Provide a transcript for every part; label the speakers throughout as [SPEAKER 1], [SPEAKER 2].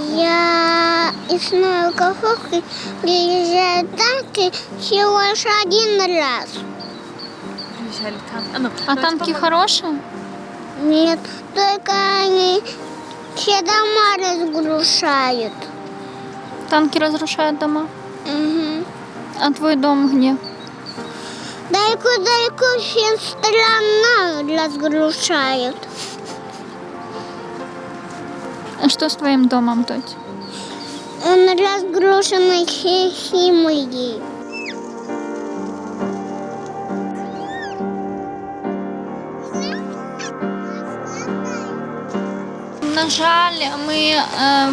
[SPEAKER 1] Я існую каховки, приїжджаю танки всего лишь один раз.
[SPEAKER 2] Приезжали танки. А, ну,
[SPEAKER 3] А
[SPEAKER 2] давайте
[SPEAKER 3] танки
[SPEAKER 2] попробуем.
[SPEAKER 3] хорошие?
[SPEAKER 1] Нет, только они все дома разрушают.
[SPEAKER 3] Танки разрушают дома.
[SPEAKER 1] Мгм.
[SPEAKER 3] А твой дом где?
[SPEAKER 1] Далеко-далеко все страна разрушают.
[SPEAKER 3] А что с твоим домом, Тоть?
[SPEAKER 1] Он разрушенный химией.
[SPEAKER 3] На жаль, ми е,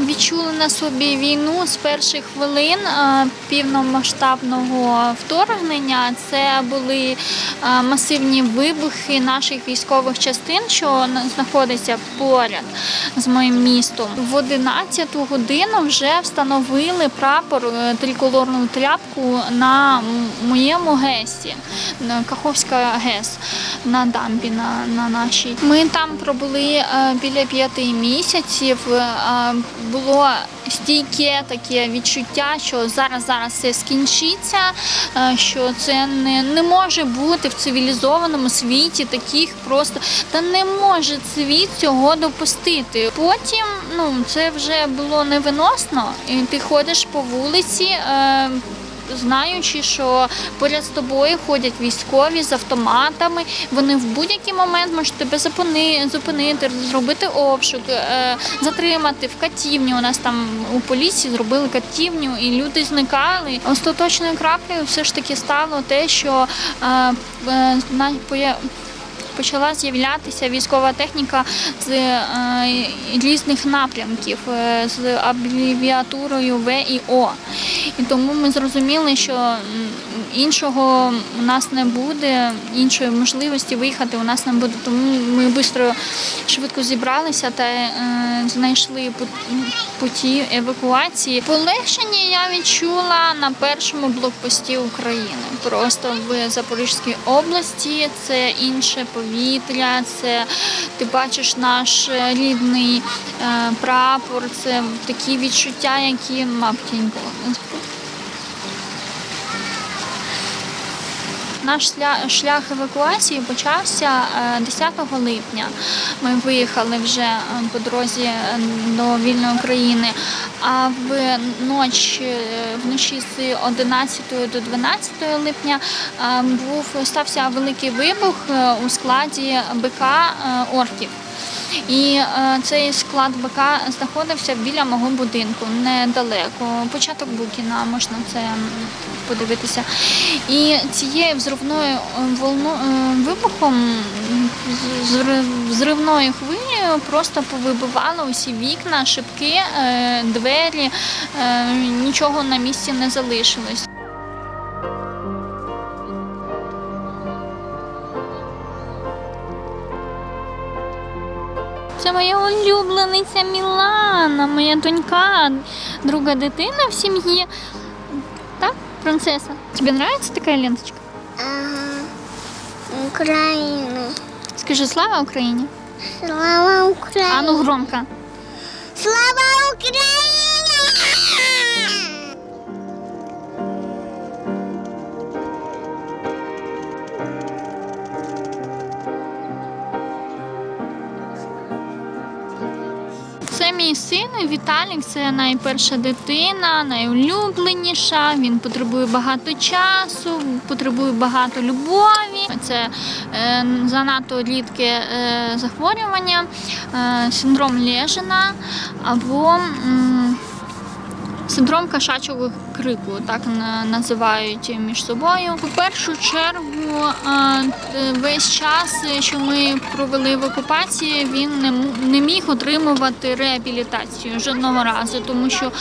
[SPEAKER 3] відчули на собі війну з перших хвилин е, повномасштабного вторгнення. Це були е, масивні вибухи наших військових частин, що на- знаходяться поряд з моїм містом. В 11 годину вже встановили прапор триколорну тряпку на моєму гесі, Каховська ГЕС на дамбі на, на нашій. Ми там пробули біля п'яти місяців. Е, було стійке таке відчуття, що зараз зараз все скінчиться, е, що це не, не може бути в цивілізованому світі таких просто та не може світ цього допустити. Потім ну це вже було невиносно, і ти ходиш по вулиці. Знаючи, що поряд з тобою ходять військові з автоматами, вони в будь-який момент можуть тебе зупини- зупинити, зробити обшук, е, затримати в катівню. У нас там у поліції зробили катівню, і люди зникали. Остаточною краплею все ж таки стало те, що е, е, почала з'являтися військова техніка з е, різних напрямків з абревіатурою В і О. І тому ми зрозуміли, що іншого у нас не буде, іншої можливості виїхати у нас не буде. Тому ми швидко, швидко зібралися та е, знайшли пут- путі евакуації. Полегшення я відчула на першому блокпості України. Просто в Запорізькій області це інше повітря, це ти бачиш наш рідний е, прапор, це такі відчуття, які, мабуть, Наш шлях, евакуації почався е, 10 липня. Ми виїхали вже е, по дорозі е, до вільної України. А в ноч, е, вночі з 11 до 12 липня е, був стався великий вибух е, у складі БК е, орків. І е, цей склад БК знаходився біля мого будинку недалеко. Початок Букіна можна це подивитися. І цією взривною е, волну е, вибухом, взривною хвилею просто повибивало усі вікна, шибки, двері, нічого на місці не залишилось. Це моя улюблениця Мілана, моя донька, друга дитина в сім'ї. Так, принцеса. Тобі подобається така ленточка?
[SPEAKER 1] Ага. Украины.
[SPEAKER 3] Скажи слава Україні.
[SPEAKER 1] Слава Україні.
[SPEAKER 3] А ну громко.
[SPEAKER 1] Слава Украине!
[SPEAKER 3] Мій син Віталік, це найперша дитина, найулюбленіша. Він потребує багато часу, потребує багато любові. Це е, занадто рідке е, захворювання, е, синдром Лежина або м, синдром кошачого крику, так називають між собою. У першу чергу е, весь час, що ми провели в окупації, він не міг отримувати реабілітацію жодного разу, тому що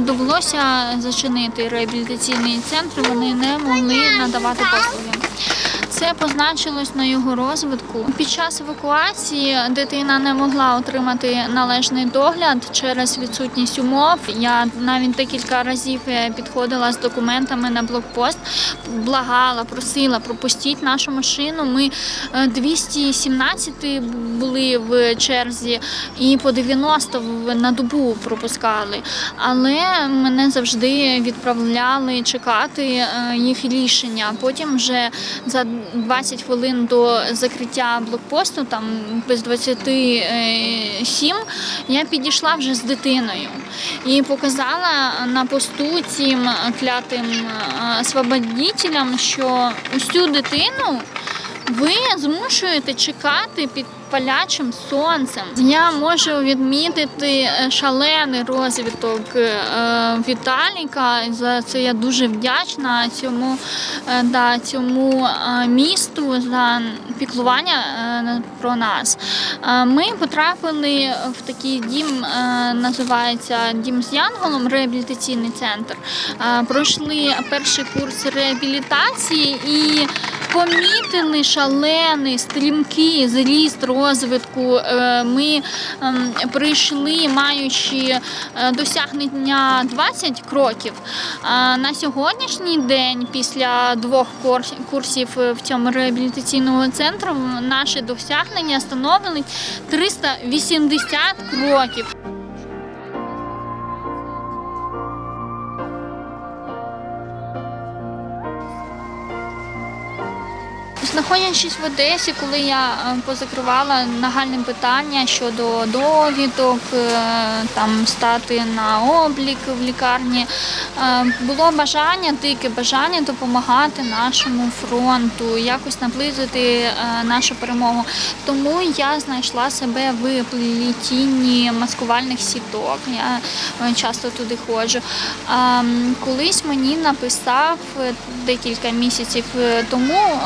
[SPEAKER 3] довелося зачинити реабілітаційний центр, вони не могли надавати послуги. Це позначилось на його розвитку. Під час евакуації дитина не могла отримати належний догляд через відсутність умов. Я навіть декілька разів е, підходила з документами на блокпост, благала, просила пропустіть нашу машину. Ми е, 217 були в черзі і по 90 на добу пропускали. Але мене завжди відправляли чекати е, їх рішення. Потім вже за 20 хвилин до закриття блокпосту, там без 27, я підійшла вже з дитиною і показала на посту цим клятим свободітелям, що усю дитину ви змушуєте чекати під палячим сонцем. Я можу відмітити е, шалений розвиток е, Віталіка. За це я дуже вдячна цьому, е, да, цьому е, місту за піклування е, про нас. Е, Ми потрапили в такий дім, е, називається Дім з Янголом, реабілітаційний центр. Е, Пройшли перший курс реабілітації і помітили шалений, стрімкий зріст розвитку. Е, Ми ем, прийшли, маючи е, досягнення 20 кроків. На сьогоднішній день, після двох курсів в цьому реабілітаційному центру, наші досягнення становлять 380 кроків. Знаходячись в Одесі, коли я е, позакривала нагальне питання щодо довідок, е, там стати на облік в лікарні, е, було бажання, дике бажання допомагати нашому фронту, якось наблизити нашу перемогу. Тому я знайшла себе в плетінні маскувальних сіток. Я часто туди ходжу. Колись мені написав декілька місяців тому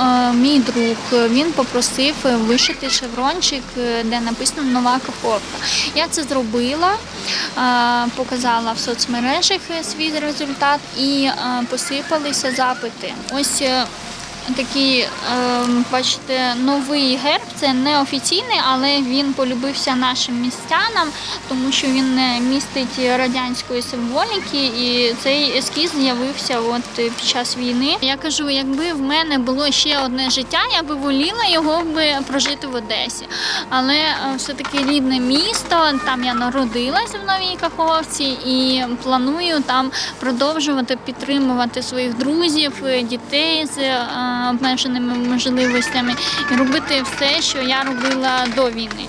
[SPEAKER 3] мій друг. Він попросив е, вишити шеврончик, е, де написано нова каховка. Я це зробила, е, показала в соцмережах свій результат і посипалися запити. Ось такий, е, бачите, новий герб. Це не офіційний, але він полюбився нашим містянам, тому що він не містить радянської символіки, і цей ескіз з'явився от е, під час війни. Я кажу, якби в мене було ще одне життя, я би воліла його би прожити в Одесі. Але е, все-таки рідне місто, там я народилась в Новій Каховці і планую там продовжувати підтримувати своїх друзів, е, дітей з е, обмеженими можливостями і робити все, що я робила до війни.